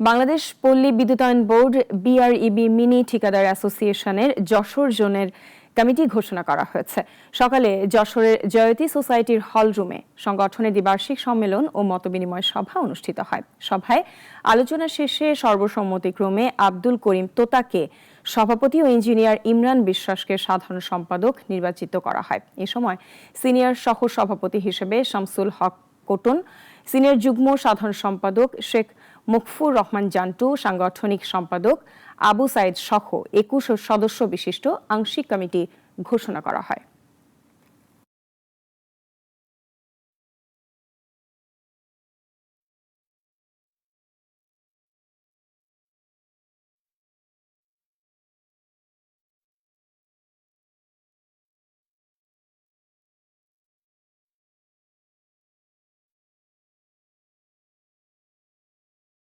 বাংলাদেশ পল্লী বিদ্যুতায়ন board BREB mini ঠিকাদার অ্যাসোসিয়েশনের যশোর জোনের কমিটি ঘোষণা করা হয়েছে। সকালে যশোরের জয়তী সোসাইটির হল রুমে সংগঠনের দ্বিবার্ষিক সম্মেলন ও মতবিনিময় সভা অনুষ্ঠিত হয়। সভায় আলোচনা শেষে সর্বসম্মতিক্রমে আব্দুল করিম তোতাকে সভাপতি ও ইঞ্জিনিয়ার ইমরান বিশ্বাসকে সাধারণ সম্পাদক নির্বাচিত করা হয়। এ সময় সিনিয়র সহ সভাপতি হিসেবে শামসুল হক কোটন, সিনিয়র যুগ্ম সাধারণ সম্পাদক শেখ মুকফুর রহমান জান্টু, সাংগঠনিক সম্পাদক আবু সাইদ সহ একুশ সদস্য বিশিষ্ট আংশিক কমিটি ঘোষণা করা হয়।